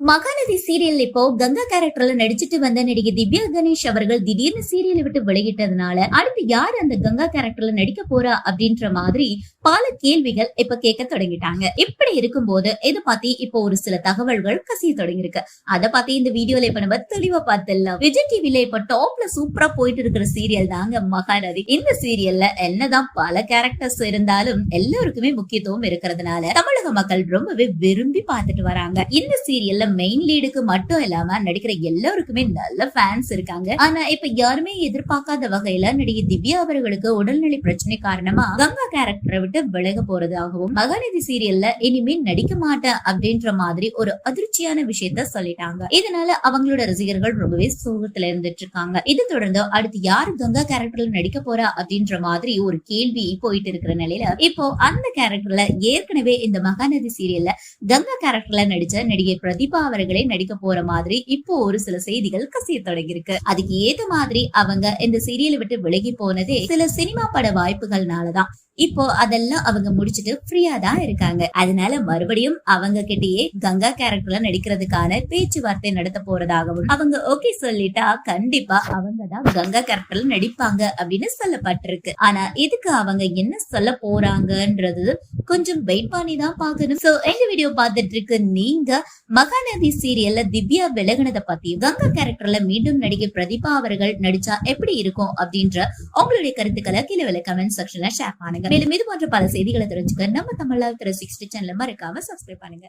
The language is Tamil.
மகாநதி சீரியல் இப்போ கங்கா கேரக்டர்ல நடிச்சிட்டு வந்த நடிகை திவ்யா கணேஷ் அவர்கள் திடீர்னு சீரியலை விட்டு வெளியிட்டதுனால அடுத்து யார் அந்த கங்கா கேரக்டர்ல நடிக்க போறா அப்படின்ற மாதிரி பல கேள்விகள் இப்ப கேட்க தொடங்கிட்டாங்க. இப்படி இருக்கும்போது இதை பத்தி இப்போ ஒரு சில தகவல்கள் கசிய தொடங்கியிருக்கு. அதை பத்தி இந்த வீடியோல இப்ப நம்ம தெளிவா பார்த்துடலாம். விஜய் டிவில இப்ப டாப்ல சூப்பரா போயிட்டு இருக்கிற சீரியல் தாங்க மகாநதி. இந்த சீரியல்ல என்னதான் பல கேரக்டர்ஸ் இருந்தாலும் எல்லாருக்குமே முக்கியத்துவம் இருக்கிறதுனால தமிழக மக்கள் ரொம்பவே விரும்பி பார்த்துட்டு வராங்க. இந்த சீரியல்ல மெயின் லீடுக்கு மட்டும் இல்லாம நடிக்கிற எல்லாருக்குமே நல்ல ஃபேன்ஸ் இருக்காங்க. ஆனா இப்ப யாருமே எதிர்பார்க்காத வகையில நடிகை திவ்யா அவர்களுக்கு உடல்நிலை பிரச்சனை காரணமா கங்கா கேரக்டரை விட்டு விலக போறதாகவும் மகாநதி சீரியல்ல இனிமே நடிக்க மாட்டேன் அப்படின்ற மாதிரி ஒரு அதிர்ச்சியான விஷயத்த சொல்லிட்டாங்க. இதனால அவங்களோட ரசிகர்கள் ரொம்பவே சோகத்துல இருந்துட்டு இருக்காங்க. இது தொடர்ந்து அடுத்து யாரு கங்கா கேரக்டர்ல நடிக்க போறா அப்படின்ற மாதிரி ஒரு கேள்வி போயிட்டு இருக்கிற நிலையில இப்போ அந்த கேரக்டர்ல ஏற்கனவே இந்த மகாநதி சீரியல்ல கங்கா கேரக்டர்ல நடிச்ச நடிகை பிரதீபா அவர்களே நடிக்க போற மாதிரி இப்போ ஒரு சில செய்திகள் கசிய தொடங்கியிருக்கு. அதுக்கு ஏத்த மாதிரி அவங்க இந்த சீரியலை விட்டு விலகி போனதே சில சினிமா பட வாய்ப்புகள்னாலதான். இப்போ அதெல்லாம் அவங்க முடிச்சிட்டு ஃப்ரீயா தான் இருக்காங்க. அதனால மறுபடியும் அவங்க கிட்டயே கங்கா கேரக்டர்ல நடிக்கிறதுக்கான பேச்சுவார்த்தை நடத்த போறதாகவும் அவங்க ஓகே சொல்லிட்டா கண்டிப்பா அவங்க தான் கங்கா கேரக்டர்ல நடிப்பாங்க அப்படின்னு சொல்லப்பட்டிருக்கு. ஆனா இதுக்கு அவங்க என்ன சொல்ல போறாங்கன்றது கொஞ்சம் வெயிட் பண்ணி தான் பாக்கணும் சோ எங்க வீடியோ பார்த்துட்டு இருக்கு நீங்க மகாநதி சீரியல்ல திவ்யா விலகினதை பத்தி கங்கா கேரக்டர்ல மீண்டும் நடிகை பிரதீபா அவர்கள் நடிச்சா எப்படி இருக்கும் அப்படின்ற உங்களுடைய கருத்துக்களை கீழே வில கமெண்ட் செக்ஷன்ல ஷேர் பண்ணுங்க. மேலும் இது போன்ற பல செய்திகளை தெரிஞ்சுக்க நம்ம தமிழா திரு சிக்ஸ்டி சேனல் மறக்காம சப்ஸ்கிரைப் பண்ணுங்க.